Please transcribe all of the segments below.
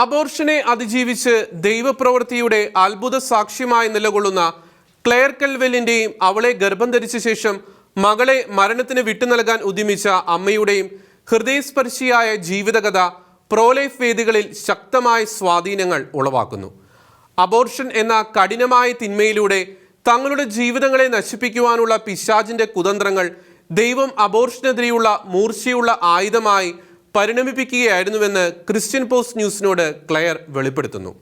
അബോർഷനെ അതിജീവിച്ച് ദൈവപ്രവൃത്തിയുടെ അത്ഭുത സാക്ഷ്യമായി നിലകൊള്ളുന്ന ക്ലെയർ കെൽവെല്ലിന്റെയും അവളെ ഗർഭം ധരിച്ച ശേഷം മകളെ മരണത്തിന് വിട്ടു നൽകാൻ ഉദ്യമിച്ച അമ്മയുടെയും ഹൃദയസ്പർശിയായ ജീവിതകഥ പ്രോലൈഫ് വേദികളിൽ ശക്തമായ സ്വാധീനങ്ങൾ ഉളവാക്കുന്നു. അബോർഷൻ എന്ന കഠിനമായ തിന്മയിലൂടെ തങ്ങളുടെ ജീവിതങ്ങളെ നശിപ്പിക്കുവാനുള്ള പിശാചിന്റെ കുതന്ത്രങ്ങൾ ദൈവം അബോർഷനെതിരെയുള്ള മൂർച്ചയുള്ള ആയുധമായി പരിണമിപ്പിക്കുകയായിരുന്നുവെന്ന് ക്രിസ്ത്യൻ പോസ്റ്റ് ന്യൂസിനോട് ക്ലെയർ വെളിപ്പെടുത്തുന്നു.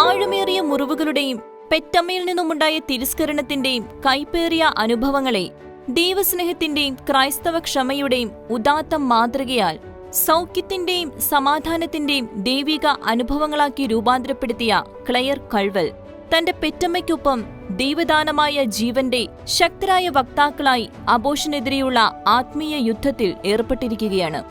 ആഴമേറിയ മുറിവുകളുടെയും പെറ്റമ്മയിൽ നിന്നുമുണ്ടായ തിരസ്കരണത്തിന്റെയും കൈപ്പേറിയ അനുഭവങ്ങളെ ദൈവസ്നേഹത്തിന്റെയും ക്രൈസ്തവ ക്ഷമയുടെയും ഉദാത്ത മാതൃകയാൽ സൗഖ്യത്തിന്റെയും സമാധാനത്തിന്റെയും ദൈവിക അനുഭവങ്ങളാക്കി രൂപാന്തരപ്പെടുത്തിയ ക്ലെയർ കൾവൽ. തന്റെ പെറ്റമ്മയ്ക്കൊപ്പം ദൈവദാനമായ ജീവന്റെ ശക്തരായ വക്താക്കളായി അബോഷനെതിരെയുള്ള ആത്മീയ യുദ്ധത്തിൽ ഏർപ്പെട്ടിരിക്കുകയാണ്.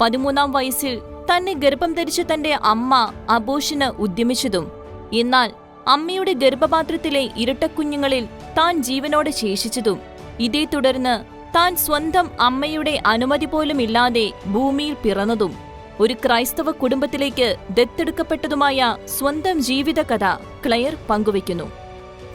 പതിമൂന്നാം വയസ്സിൽ തന്നെ ഗർഭം ധരിച്ച തന്റെ അമ്മ അബോഷന് ഉദ്യമിച്ചതും എന്നാൽ അമ്മയുടെ ഗർഭപാത്രത്തിലെ ഇരട്ടക്കുഞ്ഞുങ്ങളിൽ താൻ ജീവനോടെ ശേഷിച്ചതും ഇതേ തുടർന്ന് താൻ സ്വന്തം അമ്മയുടെ അനുമതി പോലും ഇല്ലാതെ ഭൂമിയിൽ പിറന്നതും ഒരു ക്രൈസ്തവ കുടുംബത്തിലേക്ക് ദത്തെടുക്കപ്പെട്ടതുമായ സ്വന്തം ജീവിതകഥ ക്ലെയർ പങ്കുവയ്ക്കുന്നു.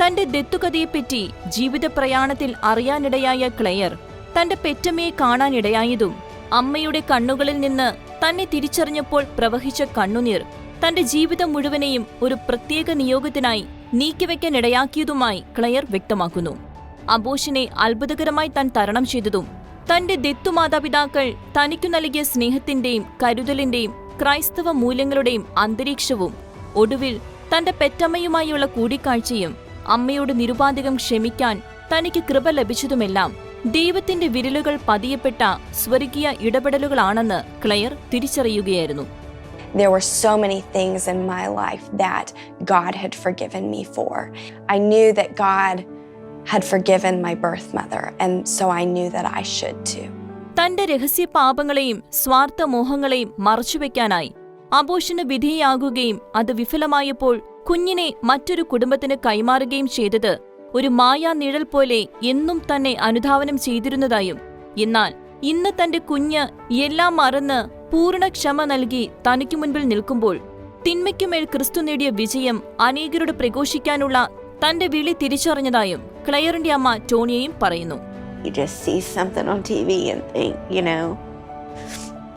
തന്റെ ദത്തുകഥയെപ്പറ്റി ജീവിത പ്രയാണത്തിൽ അറിയാനിടയായ ക്ലെയർ തന്റെ പെറ്റമ്മയെ കാണാനിടയായതും അമ്മയുടെ കണ്ണുകളിൽ നിന്ന് തന്നെ തിരിച്ചറിഞ്ഞപ്പോൾ പ്രവഹിച്ച കണ്ണുനീർ തന്റെ ജീവിതം മുഴുവനെയും ഒരു പ്രത്യേക നിയോഗത്തിനായി നീക്കിവെക്കാനിടയാക്കിയതുമായി ക്ലെയർ വ്യക്തമാക്കുന്നു. അബോഷിനെ അത്ഭുതകരമായി താൻ തരണം ചെയ്തതും തന്റെ ദത്തുമാതാപിതാക്കൾ തനിക്കു നൽകിയ സ്നേഹത്തിന്റെയും കരുതലിന്റെയും ക്രൈസ്തവ മൂല്യങ്ങളുടെയും അന്തരീക്ഷവും ഒടുവിൽ തന്റെ പെറ്റമ്മയുമായുള്ള കൂടിക്കാഴ്ചയും അമ്മയോട് നിരുപാധികം ക്ഷമിക്കാൻ തനിക്ക് കൃപ ലഭിച്ചതുമെല്ലാം ദൈവത്തിന്റെ വിരലുകൾ പതിയപ്പെട്ട സ്വർഗീയ ഇടപെടലുകളാണെന്ന് ക്ലെയർ തിരിച്ചറിയുകയായിരുന്നു There were so many things in my life that God had forgiven me for. I knew that God had forgiven my birth mother, and so I knew that I should too. തന്റെ രഹസ്യ പാപങ്ങളെയും സ്വാർത്ഥ മോഹങ്ങളെയും മറച്ചുവെക്കാനായി അബോഷന് വിധേയാകുകയും അത് വിഫലമായപ്പോൾ കുഞ്ഞിനെ മറ്റൊരു കുടുംബത്തിന് കൈമാറുകയും ചെയ്തത് ഒരു മായാ നിഴൽ പോലെ എന്നും തന്നെ അനുധാവനം ചെയ്തിരുന്നതായും എന്നാൽ ഇന്ന് തന്റെ കുഞ്ഞ് എല്ലാം മറന്ന് പൂർണ ക്ഷമ നൽകി തനിക്കു മുൻപിൽ നിൽക്കുമ്പോൾ തിന്മയ്ക്കുമേൽ ക്രിസ്തു നേടിയ വിജയം അനേകരോട് പ്രഘോഷിക്കാനുള്ള തന്റെ വിളി തിരിച്ചറിഞ്ഞതായും ക്ലയറിന്റെ അമ്മ ടോണിയയും പറയുന്നു You just see something on TV and think, you know,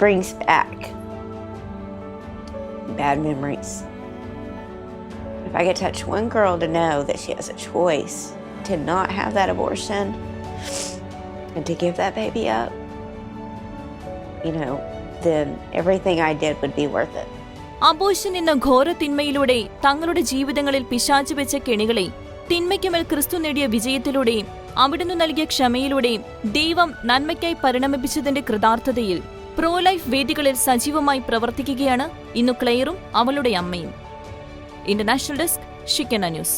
brings back bad memories. If I could touch one girl to know that she has a choice to not have that abortion and to give that baby up, you know, then everything I did would be worth it. Abortion എന്ന ഘോര തിന്മയിലൂടെ തങ്ങളുടെ ജീവിതങ്ങളിൽ പിശാചു വെച്ച കെണികളെ തിന്മയ്ക്കുമേൽ ക്രിസ്തു നേടിയ വിജയത്തിലൂടെയും അവിടുന്ന് നൽകിയ ക്ഷമയിലൂടെയും ദൈവം നന്മയ്ക്കായി പരിണമിപ്പിച്ചതിന്റെ കൃതാർത്ഥതയിൽ പ്രോ ലൈഫ് വേദികളിൽ സജീവമായി പ്രവർത്തിക്കുകയാണ് ഇന്നു ക്ലെയറും അവളുടെ അമ്മയും. International desk Shekinah news.